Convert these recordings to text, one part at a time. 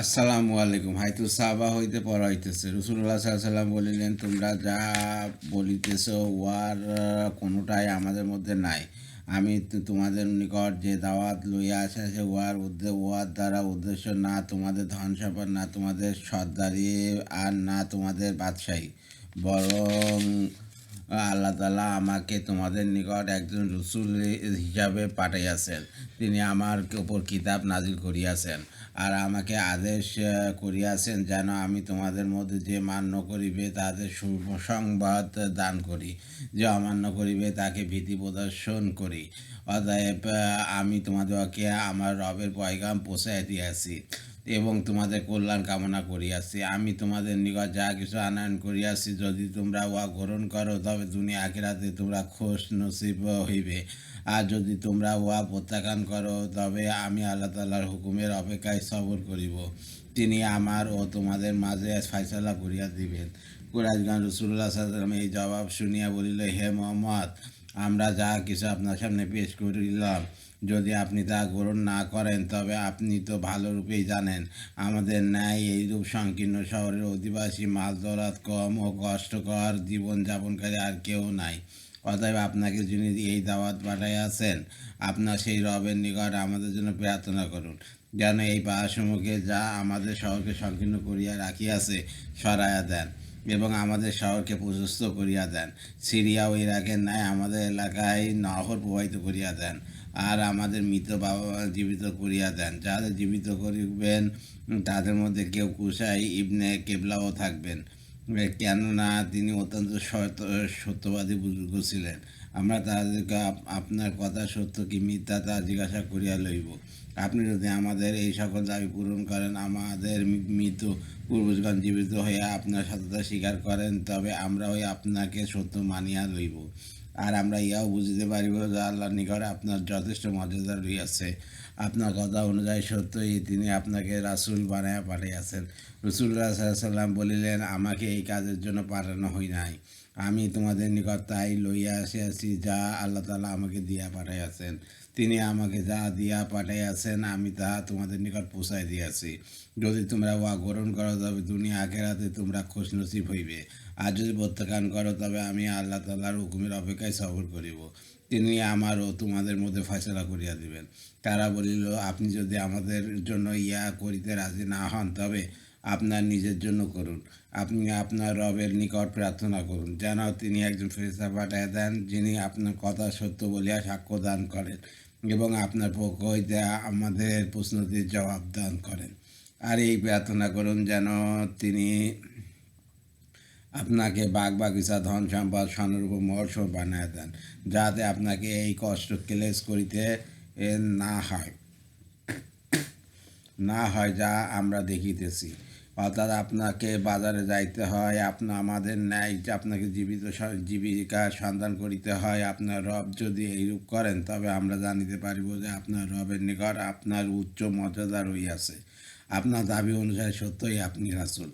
আসসালামু আলাইকুম হাইতু সাবা হইতে পড়া হইতেছে। রসুল্লাহ সাল্লাম বলিলেন, তোমরা যা বলিতেছ, উহার কোনোটাই আমাদের মধ্যে নাই। আমি তো তোমাদের নিকট যে দাওয়াত লইয়া আসে উহার উদ্দে, উহার দ্বারা উদ্দেশ্য না তোমাদের ধন সম্পদ, না তোমাদের সর্দারি আর না তোমাদের বাদশাহী। বরং আল্লাহ তালা আমাকে তোমাদের নিকট একজন রসুল হিসাবে পাঠাইয়াছেন। তিনি আমার উপর কিতাব নাজিল করিয়াছেন আর আমাকে আদেশ করিয়াছেন যেন আমি তোমাদের মধ্যে যে মান্য করিবে তাদের সুসংবাদ দান করি, যে অমান্য করিবে তাকে ভীতি প্রদর্শন করি। অতএব আমি তোমাদেরকে আমার রবের পয়গাম পৌঁছাই দিয়াছি। এবং তোমাদের কল্যাণ কামনা করিয়াছি। আমি তোমাদের নিকট যা কিছু আনয়ন করিয়াছি, যদি তোমরা উহা গ্রহণ করো, তবে দুনিয়া আখিরাতে তোমরা খোশ নসিব হইবে। আর যদি তোমরা উহা প্রত্যাখ্যান করো, তবে আমি আল্লাহ তাল্লাহর হুকুমের অপেক্ষায় সবর করিব। তিনি আমার ও তোমাদের মাঝে ফয়সালা করিয়া দিবেন। কুরাজগান রসুল্লাহ সাল্লাম এই জবাব শুনিয়া বলিল, হে মোহাম্মদ, আমরা যা কিছু আপনার সামনে পেশ করিলাম যদি আপনি তা গ্রহণ না করেন, তবে আপনি তো ভালোরূপেই জানেন। আমাদের ন্যায় এইরূপ সংকীর্ণ শহরের অধিবাসী মাছ দৌলত কম ও কষ্টকর জীবনযাপনকারী আর কেউ নাই। অতএব আপনাকে যিনি এই দাওয়াত পাঠাইয়াছেন, আপনার সেই রবের নিকট আমাদের জন্য প্রার্থনা করুন। যেন এই পাহাড়সমূহকে যা আমাদের শহরকে সংকীর্ণ করিয়া রাখিয়াছে, সরাইয়া দেন এবং আমাদের শহরকে প্রশস্ত করিয়া দেন। সিরিয়া ও ইরাকের ন্যায় আমাদের এলাকায় নহর প্রবাহিত করিয়া দেন। আর আমাদের মৃত বাবা জীবিত করিয়া দেন। যাদের জীবিত করিবেন, তাদের মধ্যে কেউ কুসাই ইবনে কেবলাও থাকবেন। কেননা তিনি অত্যন্ত সত- সত্যবাদী বুজুর্গ ছিলেন। আমরা তাদেরকে আপ- আপনার কথা সত্য কি মিথ্যা তা জিজ্ঞাসা করিয়া লইব। আপনি যদি আমাদের এই সকল দাবি পূরণ করেন, আমাদের মৃত পূর্বজগণ জীবিত হইয়া আপনার সততা স্বীকার করেন, তবে আমরা ওই আপনাকে সত্য মানিয়া লইব। আর আমরা ইয়াও বুঝিতে পারিব যে আল্লাহর নিকট আপনার যথেষ্ট মর্যাদা রইয়াছে আপনার কথা অনুযায়ী সত্যই তিনি আপনাকে রাসুল বানায়া পাঠিয়েছেন রসুল্লাহ সাল্লাম বলিলেন, আমাকে এই কাজের জন্য পাঠানো হই নাই। আমি তোমাদের নিকট তাই লইয়া আসিয়াছি যা আল্লাহ তালা আমাকে দিয়া পাঠাইয়াছেন। তিনি আমাকে যা দিয়া পাঠাইয়াছেন, আমি তাহা তোমাদের নিকট পৌঁছাই দিয়াছি। যদি তোমরা উহা গ্রহণ করো, তবে দুনিয়া আখেরাতে তোমরা খোঁজ নসিব হইবে। আর যদি প্রত্যাখ্যান করো, তবে আমি আল্লাহ তাল্লাহর হুকুমের অপেক্ষায় সফর করিব। তিনি আমার ও তোমাদের মধ্যে ফয়সলা করিয়া দিবেন। তারা বলিল, আপনি যদি আমাদের জন্য ইয়া করিতে রাজি না হন, তবে আপনার নিজের জন্য করুন। আপনি আপনার রবের নিকট প্রার্থনা করুন। যেন তিনি একজন ফেরিস্তা পাঠায় দেন, যিনি আপনার কথা সত্য বলিয়া সাক্ষ্য দান করেন। এবং আপনার পক্ষ হইতে আমাদের প্রশ্নটির জবাব দান করেন। আর এই প্রার্থনা করুন যেন তিনি আপনাকে বাগ বাগিচা ধন সম্পদ স্বর্ণরূপ মহর্ষ বানায় দেন, যাতে আপনাকে এই কষ্ট ক্লেশ করিতে না হয়। না হয় যা আমরা দেখিতেছি। অর্থাৎ আপনাকে বাজারে যাইতে হয় আপনার আমাদের ন্যায় আপনাকে জীবিত জীবিকার সন্ধান করিতে হয়, আপনার রব যদি এইরূপ করেন, তবে আমরা জানিতে পারিব যে আপনার রবের নিকট আপনার উচ্চ মর্যাদা রইয়াছে আপনার দাবি অনুসারে সত্যই আপনি রাসুল।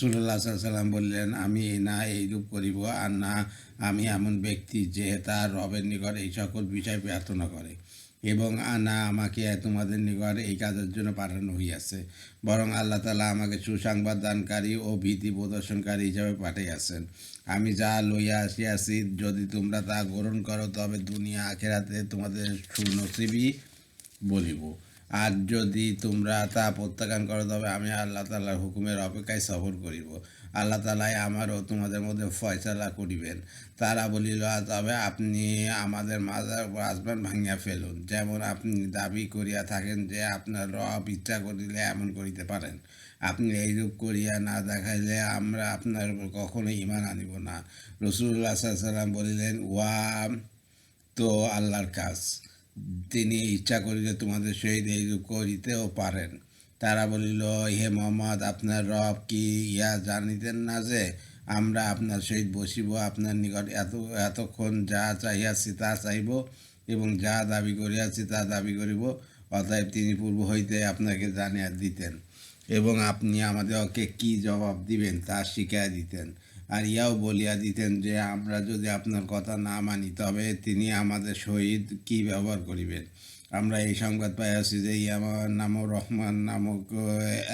সুল্লাহ সাল্লাম বললেন, আমি না এইরূপ করিব, আর না আমি এমন ব্যক্তি যে তার রবের নিকট এই সকল বিষয় প্রার্থনা করে। এবং আনা আমাকে তোমাদের নিকট এই কাজের জন্য পাঠানো হইয়াছে। বরং আল্লাহ তালা আমাকে সুসংবাদ দানকারী ও ভীতি প্রদর্শনকারী হিসাবে পাঠাইয়াছেন। আমি যা লইয়া আসিয়াছি, যদি তোমরা তা গ্রহণ করো, তবে দুনিয়া আখেরাতে তোমাদের সুনসিবই বলিব। আর যদি তোমরা তা প্রত্যাখ্যান করো, তবে আমি আল্লাহ তালার হুকুমের অপেক্ষায় সফর করিব। আল্লাহ তালাই আমারও তোমাদের মধ্যে ফয়সালা করিবেন। তারা বলিল তবে আপনি আমাদের মাজার উপর আসবেন ভাঙিয়া ফেলুন। যেমন আপনি দাবি করিয়া থাকেন যে আপনার রব ইচ্ছা করিলে এমন করিতে পারেন। আপনি এইরূপ করিয়া না দেখাইলে আমরা আপনার উপর কখনো ইমান আনিব না। রসুল্লাহ সাল্লাম বলিলেন, ওয়া তো আল্লাহর কাজ। তিনি ইচ্ছা করিলে তোমাদের সহিত এইরূপ করিতেও পারেন। তারা বলিল, হে মোহাম্মদ, আপনার রব কি ইয়া জানিতেন না যে আমরা আপনার সহিত বসিব? আপনার নিকট এত, এতক্ষণ যা চাহিয়াছি তা চাইব এবং যা দাবি করিয়াছি তা দাবি করিব। অতএব তিনি পূর্ব হইতে আপনাকে জানিয়া দিতেন এবং আপনি আমাদেরকে কি জবাব দিবেন তা শিখাইয়া দিতেন। আর ইয়াও বলিয়া দিতেন যে, আমরা যদি আপনার কথা না মানি, তবে তিনি আমাদের সহিত কি ব্যবহার করিবেন? আমরা এই সংবাদ পাই পাইয়াছি যে ইয়ামান নামক রহমান নামক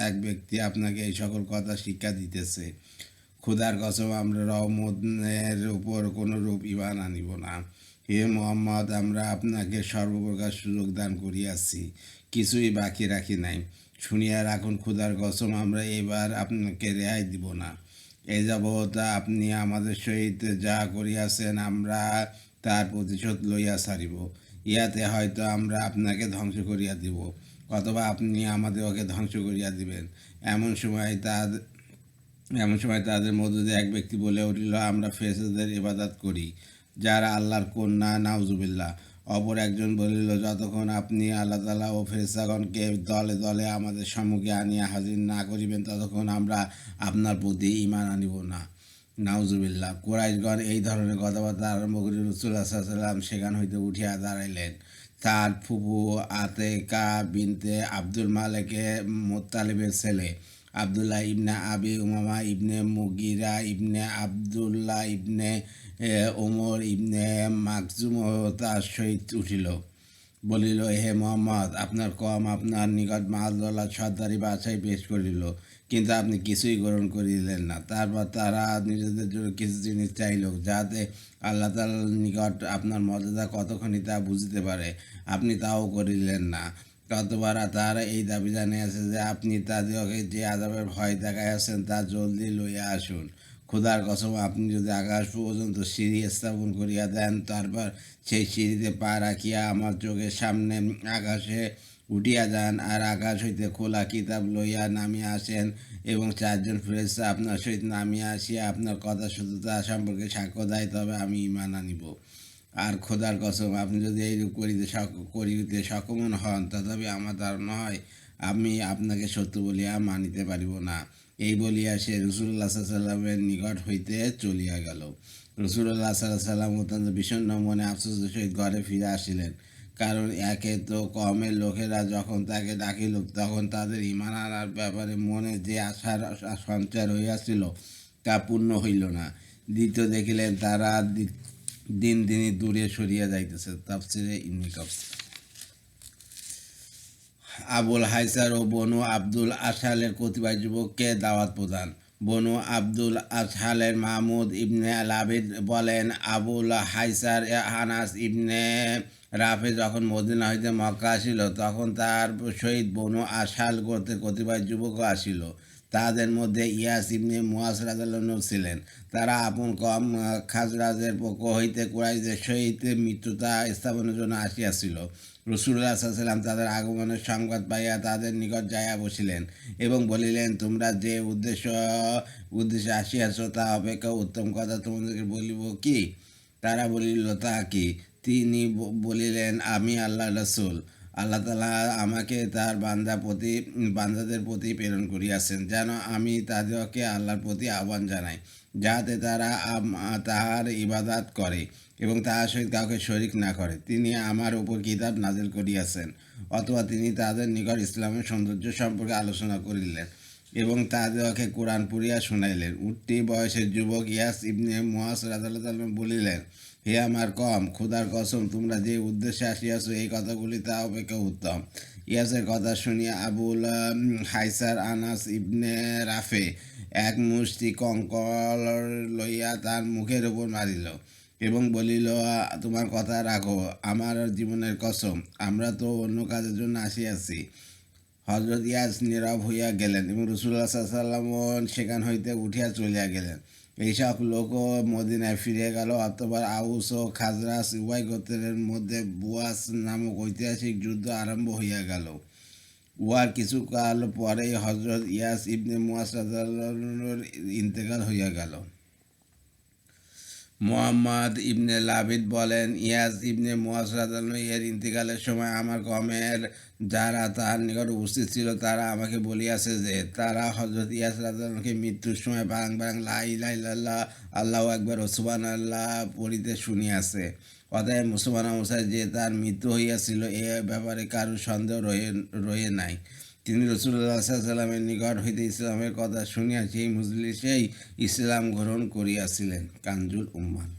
এক ব্যক্তি আপনাকে এই সকল কথা শিক্ষা দিতেছে। খুদার কসম, আমরা রহমতের উপর কোনো রূপ ইমান আনিব না। হে মোহাম্মদ, আমরা আপনাকে সর্বপ্রকার সুযোগ দান করিয়াছি, কিছুই বাকি রাখি নাই। শুনিয়া রাখুন, খুদার কসম, আমরা এবার আপনাকে রেহাই দিব না। এই যাবৎ আপনি আমাদের সহিত যা করিয়াছেন, আমরা তার প্রতিশোধ লইয়া সারিব ইয়াতে হয়তো আমরা আপনাকে ধ্বংস করিয়া দিব, অথবা আপনি আমাদের ওকে ধ্বংস করিয়া দিবেন। এমন সময় তার, এমন সময় তাদের মধ্যে এক ব্যক্তি বলে উঠিল, আমরা ফেরেশতাদের ইবাদত করি, যারা আল্লাহর কন্যা, নাউজুবিল্লাহ। অপর একজন বলিল, যতক্ষণ আপনি আল্লাহ তালা ও ফেরেশতাগণকে দলে দলে আমাদের সম্মুখে আনিয়া হাজির না করিবেন, ততক্ষণ আমরা আপনার প্রতি ইমান আনিব না। নাউজুবিল্লাহ, কোরাইশগণ এই ধরনের কথাবার্তা আরম্ভ করে রসুল্লাহ সাল্লাম সেখান হইতে উঠিয়া দাঁড়াইলেন। তার ফুফু আতেকা বিনতে আব্দুল মালেকে মোত্তালিবের ছেলে, আবদুল্লাহ ইবনে আবি উমামা, ইবনে মুগিরা, ইবনে আবদুল্লাহ ইবনে ওমর ইবনে মাকজুম তার সহিত উঠিল। বলিল, হে মোহাম্মদ, আপনার কম আপনার নিকট মালদলা সর্দারি বাছাই পেশ করিল। কিন্তু আপনি কিছুই গ্রহণ করিলেন না। তারপর তারা নিজেদের জন্য কিছু জিনিস চাইল যাতে আল্লাহ তালার নিকট আপনার মর্যাদা কতখানি তা বুঝতে পারে। আপনি তাও করিলেন না। ততবার তারা এই দাবি জানিয়েছে যে আপনি তাদেরকে যে আজাবের ভয় দেখাইয়াছেন তা জলদি লইয়া আসুন। খোদার কসম, আপনি যদি আকাশ পর্যন্ত সিঁড়ি স্থাপন করিয়া দেন, তারপর সেই সিঁড়িতে পা রাখিয়া আমার চোখের সামনে আকাশে উঠিয়া যান আর আকাশ হইতে খোলা কিতাব লইয়া নামিয়া আসেন এবং চারজন ফেরেস্তা আপনার সহিত নামিয়া আসিয়া আপনার কথা সত্যতা সম্পর্কে সাক্ষ্য দেয়, তবে আমি ইমান আনিব। আর খোদার কসম, আপনি যদি এইরূপ করিতে করিতে সক্ষম হন, তথাপি আমার ধারণা হয় আমি আপনাকে সত্য বলিয়া মানিতে পারিব না। এই বলিয়া সে রসুল্লাহ সাল্লামের নিকট হইতে চলিয়া গেল। রসুল্লাহ সাল্লাহ সাল্লাম অত্যন্ত বিষণ্ণ মনে আফসোসের সহিত ঘরে ফিরে আসিলেন। কারণ একে তো কমের লোকেরা যখন তাকে ডাকিল তখন তাদের ইমান আনার ব্যাপারে মনে যে আশার সঞ্চার হইয়াছিল তা পূর্ণ হইল না। দ্বিতীয় দেখিলেন তারা দিন দিনই দূরে সরিয়া যাইতেছে। তাফসিরে কাফসির আবুল হাইসার ও বনু আব্দুল আশালের কতিপয় যুবককে দাওয়াত প্রদান। বনু আব্দুল আজহালের মাহমুদ ইবনে আলাবিদ বলেন, আবুল হাইসার আনাস ইবনে রাফে যখন মদিনা হইতে মক্কা আসিল, তখন তার সহিত বনু আশাল করতে কতিপয় যুবক আসিল। তাদের মধ্যে ইয়াস ইবনে মুয়াস ছিলেন। তারা আপন কম খাজরাজের পক্ষ হইতে কুরাইশদের সহিত মিত্রতা স্থাপনের জন্য আসিয়াছিল। রসুল্লাহ সাল্লাম তাদের আগমনের সংবাদ পাইয়া তাদের নিকট যাইয়া বসিলেন এবং বলিলেন, তোমরা যে উদ্দেশ্য, উদ্দেশ্যে আসিয়াছ তা অপেক্ষা উত্তম কথা তোমাদেরকে বলিব কি? তারা বলিল, তা কি? তিনি বলিলেন, আমি আল্লাহ রসুল। আল্লাহ তালা আমাকে তার বান্দা প্রতি, বান্দাদের প্রতি প্রেরণ করিয়াছেন, যেন আমি তাদেরকে আল্লাহর প্রতি আহ্বান জানাই যাতে তারা তাহার ইবাদাত করে এবং তাহার সহিত কাউকে শরিক না করে। তিনি আমার উপর কিতাব নাজিল করিয়াছেন, অথবা তিনি তাদের নিকট ইসলামের সৌন্দর্য সম্পর্কে আলোচনা করিলেন এবং তাদেরকে কোরআন পড়িয়া শুনাইলেন। উঠতি বয়সের যুবক ইয়াস ইবনে মুয়াস রাজাল্লাহ বলিলেন হে আমার কম, খোদার কসম, তোমরা যে উদ্দেশ্যে আসিয়াছ এই কথাগুলি, তা অপেক্ষা উত্তম। ইয়াসের কথা শুনিয়া আবুল হাইসার আনাস ইবনে রাফে এক মুষ্টি কঙ্কল লইয়া তার মুখের উপর মারিল এবং বলিল, তোমার কথা রাখো, আমার জীবনের কসম, আমরা তো অন্য কাজের জন্য আসিয়াছি। হজরত ইয়াস নীরব হইয়া গেলেন এবং রসুল্লাহ সাল্লাম সেখান হইতে উঠিয়া চলিয়া গেলেন। এইসব লোকও মদিনায় ফিরে গেল। অথবা আউস ও খাজরাস উভয় গোত্রের মধ্যে বুয়াস নামক ঐতিহাসিক যুদ্ধ আরম্ভ হইয়া গেল। উহার কিছুকাল পরেই হজরত ইয়াস ইবনে মুয়াস ইন্তেকাল হইয়া গেল। মোহাম্মদ ইবনে লাবিদ বলেন, ইয়াস ইবনে মুয়াসরাদান এর ইন্তিকালের সময় আমার কমের যারা তাহার নিকট উপস্থিত ছিল, তারা আমাকে বলিয়াছে যে, তারা হজরত ইয়াস রাদানকে মৃত্যুর সময় বাং বাং লাই লাই লাল্লাহ আল্লাহ একবার ওসমান আল্লাহ পড়িতে শুনিয়াছে। অতএব মুসলমান অবস্থায় যে তার মৃত্যু হইয়াছিল, এ ব্যাপারে কারও সন্দেহ রয়ে রয়ে নাই। তিনি রসুল্লাহ সাল্লামের নিকট হইতে ইসলামের কথা শুনিয়া সেই মুজলিসেই ইসলাম গ্রহণ করিয়াছিলেন কাঞ্জুল উম্মান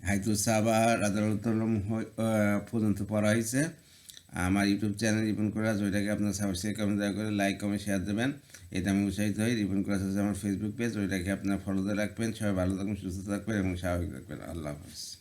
হাইতুল সাবা রাদারুল্লাম পর্যন্ত পড়া হয়েছে আমার ইউটিউব চ্যানেল রিপন আছে ওইটাকে আপনার সাবস্ক্রাইব করবেন, দয়া করে লাইক কমেন্ট শেয়ার দেবেন। এতে আমি উৎসাহিত হই। রিপন করাজ হচ্ছে আমার ফেসবুক পেজ ওইটাকে আপনার ফলোতে রাখবেন। সবাই ভালো থাকবেন সুস্থ থাকবেন এবং স্বাভাবিক রাখবেন আল্লাহ হাফিজ।